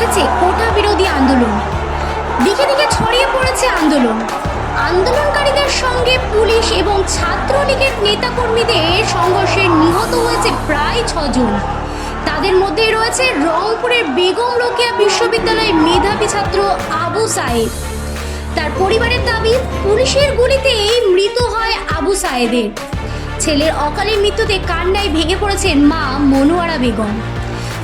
গেছে কোটা বিরোধী আন্দোলন। দিকে দিকে ছড়িয়ে পড়েছে আন্দোলন। আন্দোলনকারীদের সঙ্গে পুলিশ এবং ছাত্রলীগের নেতাকর্মীদের সংঘর্ষে নিহত হয়েছে প্রায় ছজন। তাদের মধ্যে রয়েছে রংপুরের বেগম রোকেয়া বিশ্ববিদ্যালয়ের মেধাবী ছাত্র আবু সাহেব তার পরিবারের দাবি, পুলিশের গুলিতেই মৃত হয় আবু সাহেদের ছেলের অকালে মৃত্যুতে কান্নায় ভেঙে পড়েছেন মা মনোয়ারা বেগম।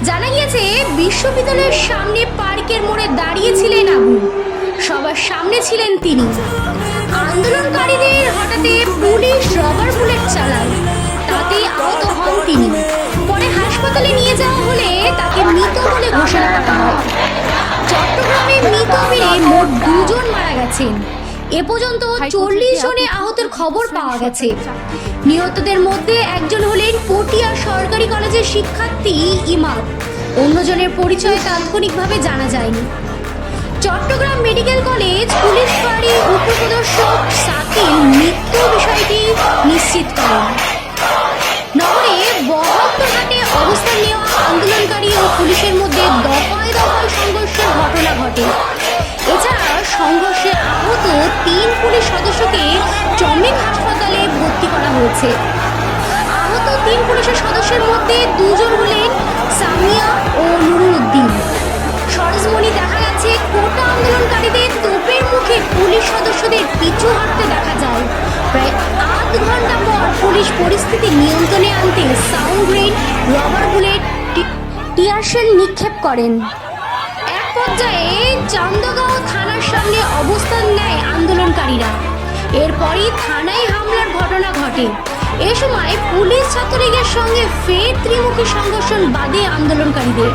জানা গিয়েছে, বিশ্ববিদ্যালয়ের সামনে পার্কের মোড়ে দাঁড়িয়েছিলেন আবু। সবার সামনে ছিলেন তিনি। আন্দোলনকারীদের হঠাৎ পুলিশ রবার বুলেট চালায়। তাতেই আহত হন তিনি। পরে হাসপাতালে নিয়ে যাওয়া হলে তাকে মৃত বলে ঘোষণা করা হয়। চট্টগ্রামে মৃত বীরে মোট দুজন মারা গেছেন। এ পর্যন্ত চল্লিশ জনে আহতের খবর পাওয়া গেছে। নিহতদের মধ্যে একজন হলেন পটিয়া সরকারি কলেজের শিক্ষার্থী ইমাদ অন্যজনের পরিচয় তাৎক্ষণিকভাবে জানা যায়নি। চট্টগ্রাম মেডিকেল কলেজ পুলিশ ফাঁড়ির উপপ্রদর্শক হয়েছে আহত তিন পুলিশের সদস্যের মধ্যে দুজন হলেন সামিয়া ও নুরুল উদ্দিন সরজমণি দেখা গেছে, কোটা আন্দোলনকারীদের তোপের মুখে পুলিশ সদস্যদের পিছু হাঁটতে দেখা যায়। প্রায় আধ ঘণ্টা পর পুলিশ পরিস্থিতি নিয়ন্ত্রণে আনতে sound grenade rubber bullet tear shell নিক্ষেপ করেন। এক পর্যায়ে চান্দগাঁও থানার সামনে অবস্থান নেয় আন্দোলনকারীরা। এরপরই থানায় হামলার ঘটনা ঘটে। এ সময় পুলিশ ছাত্রলীগের সঙ্গে ফের ত্রিমুখী সংঘর্ষণ বাদে আন্দোলনকারীদের।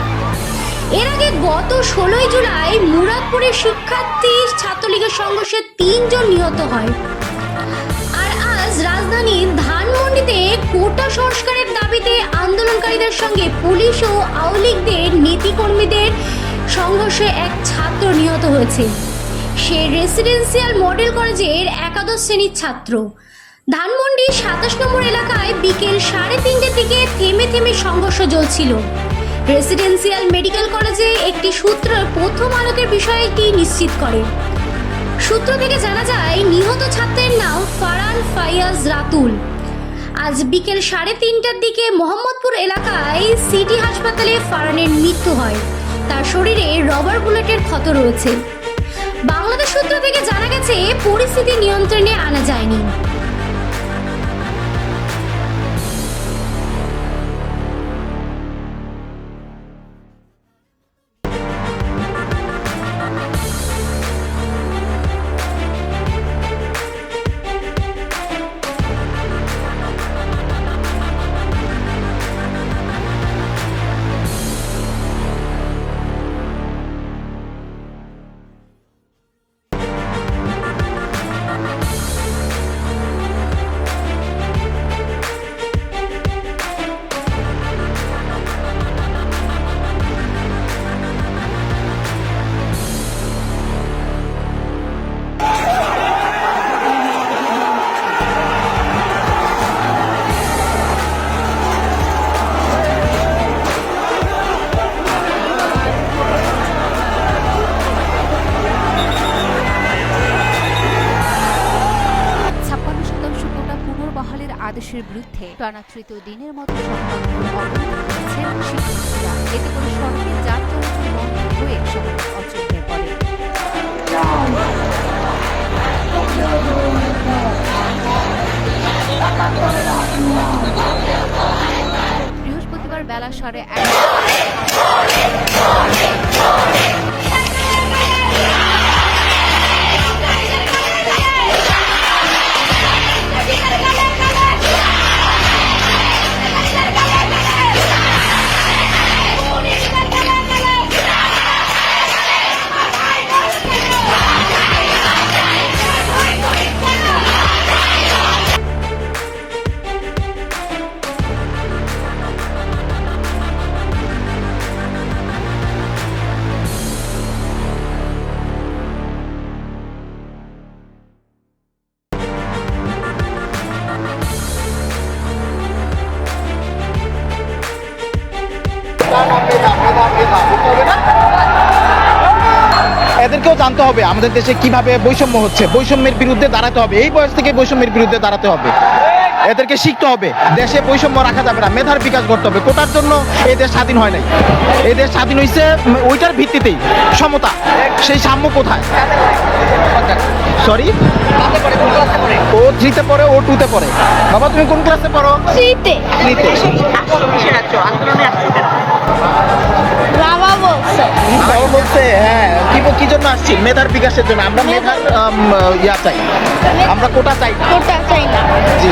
এর আগে গত ষোলোই জুলাই মুরাদপুরের শিক্ষার্থী ছাত্রলীগের সংঘর্ষে তিনজন নিহত হয়। আর আজ রাজধানীর ধানমন্ডিতে কোটা সংস্কারের দাবিতে আন্দোলনকারীদের সঙ্গে পুলিশ ও আওয়ামী লীগদের নীতিকর্মীদের সংঘর্ষে এক ছাত্র নিহত হয়েছে। সে রেসিডেন্সিয়াল মডেল কলেজের একাদশ শ্রেণির ছাত্র। ধানমন্ডি সাতাশ নম্বর এলাকায় বিকেল সাড়ে তিনটের দিকে থেমে থেমে সংঘর্ষ চলছিল। রেসিডেন্সিয়াল মেডিকেল কলেজে একটি সূত্র প্রথম আলোকের বিষয়টি নিশ্চিত করে। সূত্র থেকে জানা যায়, নিহত ছাত্রের নাম ফারান ফাইয়াজ রাতুল। আজ বিকেল সাড়ে তিনটার দিকে মোহাম্মদপুর এলাকায় সিটি হাসপাতালে ফারানের মৃত্যু হয়। তার শরীরে রবার বুলেটের ক্ষত রয়েছে। বাংলাদেশ সূত্র থেকে জানা গেছে পরিস্থিতি নিয়ন্ত্রণে আনা যায়নি। আদেশের বিরুদ্ধে টানা তৃতীয় দিনের মতো এতে যান চলাচল বন্ধ হয়ে বৃহস্পতিবার বেলা সাড়ে এক এদেরকেও জানতে হবে আমাদের দেশে কীভাবে বৈষম্য হচ্ছে বৈষম্যের বিরুদ্ধে দাঁড়াতে হবে এই বয়স থেকে বৈষম্যের বিরুদ্ধে দাঁড়াতে হবে এদেরকে শিখতে হবে দেশে বৈষম্য রাখা যাবে না মেধার বিকাশ করতে হবে কোটার জন্য এই দেশ স্বাধীন হয় নাই এই দেশ স্বাধীন হয়েছে ওইটার ভিত্তিতেই সমতা সেই সাম্য কোথায় সরি ও থ্রিতে পড়ে ও টুতে পড়ে বাবা তুমি কোন ক্লাসে পড়ো থ্রিতে থ্রিতে বাবা বলছে হ্যাঁ কি কি জন্য আসছি? মেধার বিকাশের জন্য। আমরা মেধার ইয়া চাই। আমরা কোটা চাই না। ওটা চাই না। জি।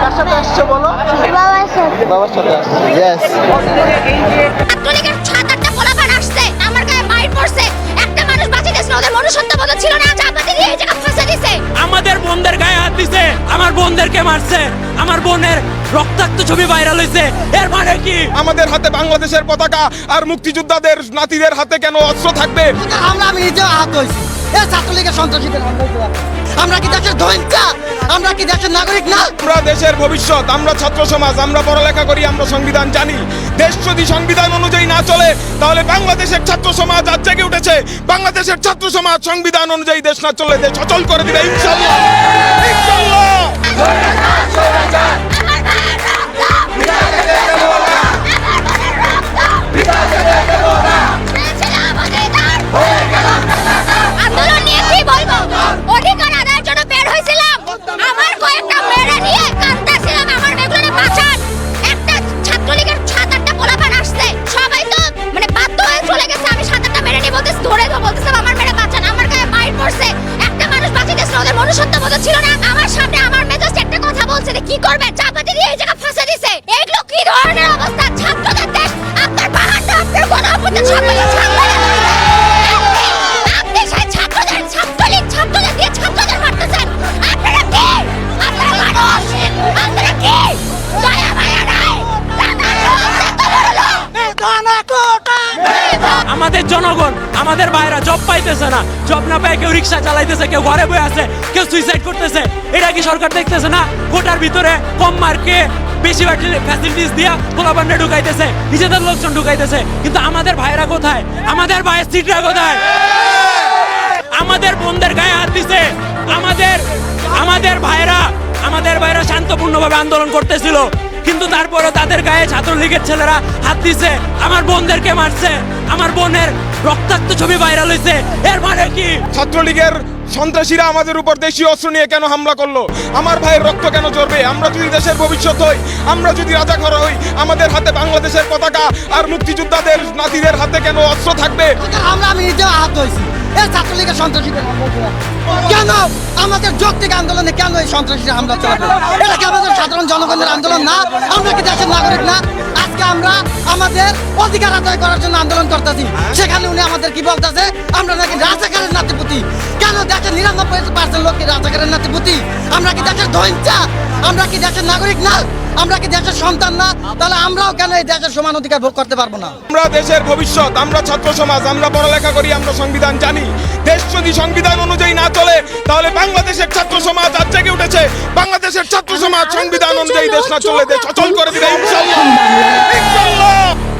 কার সাথে আসছো বলো? বাবার সাথে। বাবার সাথে আসছি ইয়েস ছাত্রলীগের সাত আটটা পোলাপান আসছে আমার গায়ে মাইর পড়ছে। একটা মানুষ বাঁচে গেছিল ওদের মনুষ্যত্ব বোধ ছিল না এই জায়গা আমাদের বোনদের গায়ে হাত দিছে আমার বোনদেরকে মারছে আমার বোনের রক্তাক্ত ছবি ভাইরাল হয়েছে এর মানে কি? আমাদের হাতে বাংলাদেশের পতাকা আর মুক্তিযোদ্ধাদের নাতিদের হাতে কেন অস্ত্র থাকবে? আমরা আমি নিজেও আহত হয়েছি। এ ছাত্রলীগের সন্ত্রাসীদের আমরা কি দেশের ধৈর্যা আমরা কি দেশের নাগরিক না? আমরা দেশের ভবিষ্যৎ আমরা ছাত্র সমাজ আমরা পড়ালেখা করি আমরা সংবিধান জানি। দেশ যদি সংবিধান অনুযায়ী না চলে তাহলে বাংলাদেশের ছাত্র সমাজ আজ জেগে উঠেছে। বাংলাদেশের ছাত্র সমাজ সংবিধান অনুযায়ী দেশ না চললে দেশ অচল করে দিবে ইনশাল্লাহ ইনশাল্লাহ আমার মেয়েগুলো বাঁচান আমার মেরে আমার গায়ে মাইর পড়ছে একটা মানুষ বাঁচে গেছিল ওদের মনুষ্যত্ব বোধ ছিল না আমার সামনে যে কি করবে? চাপাতি দিয়ে এই জায়গা ফাঁসা দিছে। এইগুলো কি ধরনের অবস্থা? ছাত্রদের দেশ আপনার পাহাড়টা আপনার গণঅভ্যুত্থান সকলে আমাদের ভাইরা জব পাইতেছে না। জব না পেয়ে কেউ রিক্সা চালাইতেছে, কেউ ঘরে বসে আছে, কেউ সুইসাইড করতেছে। এটা কি সরকার দেখতেছে না? কোটার ভিতরে কম মার্কে বেশি ফ্যাসিলিটিস দিয়া পোলাপান্ডে ঢুকাইতেছে, নিজেদের লোকজন ঢুকাইতেছে। কিন্তু আমাদের ভাইরা কোথায়? আমাদের ভাইয়ের সিটরা কোথায়? আমাদের বোনদের গায়ে হাত দিছে। আমাদের আমাদের ভাইরা আমাদের ভাইরা শান্তপূর্ণভাবে আন্দোলন করতেছিল। কিন্তু তারপরে তাদের গায়ে ছাত্রলীগের ছেলেরা হাত দিছে। আমার বোনদেরকে মারছে। আমার বোনের রক্তাক্ত ছবি ভাইরাল হয়েছে এর মানে কি? ছাত্রলীগের সন্ত্রাসীরা আমাদের উপর দেশীয় অস্ত্র নিয়ে কেন হামলা করল? আমার ভাইয়ের রক্ত কেন ঝরবে আমরা যদি দেশের ভবিষ্যৎ হই আমরা যদি রাজাঘর হই আমাদের হাতে বাংলাদেশের পতাকা আর মুক্তিযোদ্ধাদের নাতিদের হাতে কেন অস্ত্র থাকবে? আমরা আমি নিজেও আহত হয়েছি। এ ছাত্রলীগের সন্ত্রাসীদের কেন? আমাদের যৌক্তিক আন্দোলনে কেন এই সন্ত্রাসীরা হামলা চালাবে? এটা কি আমাদের সাধারণ জনগণের আন্দোলন না? আমরা কি দেশের নাগরিক না? আজকে আমরা আমাদের অধিকার আদায় করার জন্য আন্দোলন করতেছি। সেখানে উনি আমাদের কি বলতেছে? আমরা নাকি রাজাকারের নাতিপুতি। কেন দেশের নিরানব্বই পার্সেন্ট লোক কি রাজাকারের নাতিপুতি? আমরা কি দেশের ধৈর্যা আমরা কি দেশের নাগরিক না? আমরা কি দেশের সন্তান না? তাহলে আমরাও কেন এই দেশের সমান অধিকার ভোগ করতে পারব না? আমরা দেশের ভবিষ্যৎ আমরা ছাত্র সমাজ আমরা পড়ালেখা করি আমরা সংবিধান জানি। দেশ যদি সংবিধান অনুযায়ী না চলে তাহলে বাংলাদেশের ছাত্র সমাজ আজ জেগে উঠেছে। বাংলাদেশের ছাত্র সমাজ সংবিধান অনুযায়ী দেশ না চলে দেশ অচল করে দিবে ইনশাল্লাহ। up.